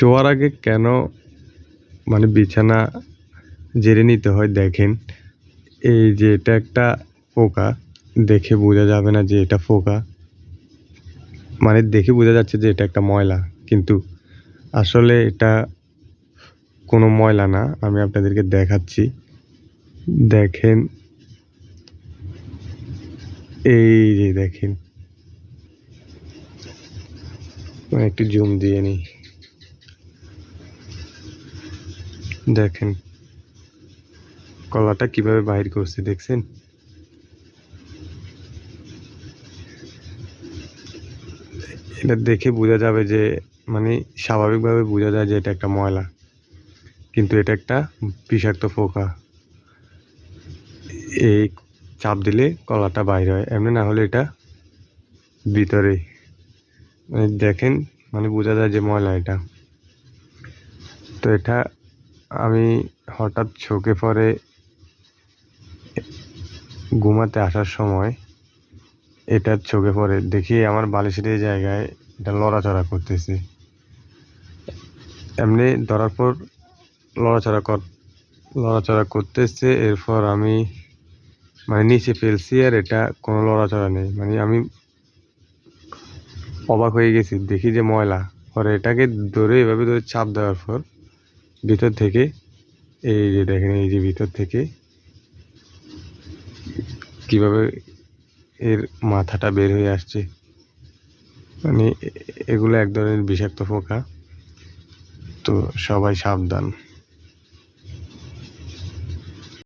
শোয়ার আগে কেন মানে বিছানা জেরে নিতে হয় দেখেন। এই যে এটা একটা পোকা, দেখে বোঝা যাবে না যে এটা পোকা। মানে দেখে বোঝা যাচ্ছে যে এটা একটা ময়লা, কিন্তু আসলে এটা কোনো ময়লা না। আমি আপনাদেরকে দেখাচ্ছি। দেখেন, এই যে দেখেন। একটু জুম দিয়ে নিই। দেখেন, কলাটা কীভাবে বাহির করছে দেখছেন? এটা দেখে বোঝা যাবে যে মানে স্বাভাবিকভাবে বোঝা যায় যে এটা একটা ময়লা, কিন্তু এটা একটা বিষাক্ত পোকা। এই চাপ দিলে কলাটা বাইর হয়, এমনি না হলে এটা ভিতরে। মানে দেখেন মানে বোঝা যায় যে ময়লা এটা। তো এটা আমি হঠাৎ চোখে পড়ে ঘুমাতে আসার সময় এটা চোখে পড়ে। দেখি আমার বালিশের জায়গায় এটা লড়াচড়া করতেছে। এমনি ধরার পর লড়াচড়া কর লড়াচড়া করতেছে, এরপর আমি মানে নিচে ফেলছি আর এটা কোনো লড়াচড়া নেই। মানে আমি অবাক হয়ে গেছি। দেখি যে ময়লা। পরে এটাকে ধরে এভাবে ধরে চাপ দেওয়ার পর ভিতর থেকে, এই যে দেখেন, এই যে ভিতর থেকে কীভাবে এর মাথাটা বের হয়ে আসছে। মানে এগুলো এক ধরনের বিষাক্ত পোকা। তো সবাই সাবধান।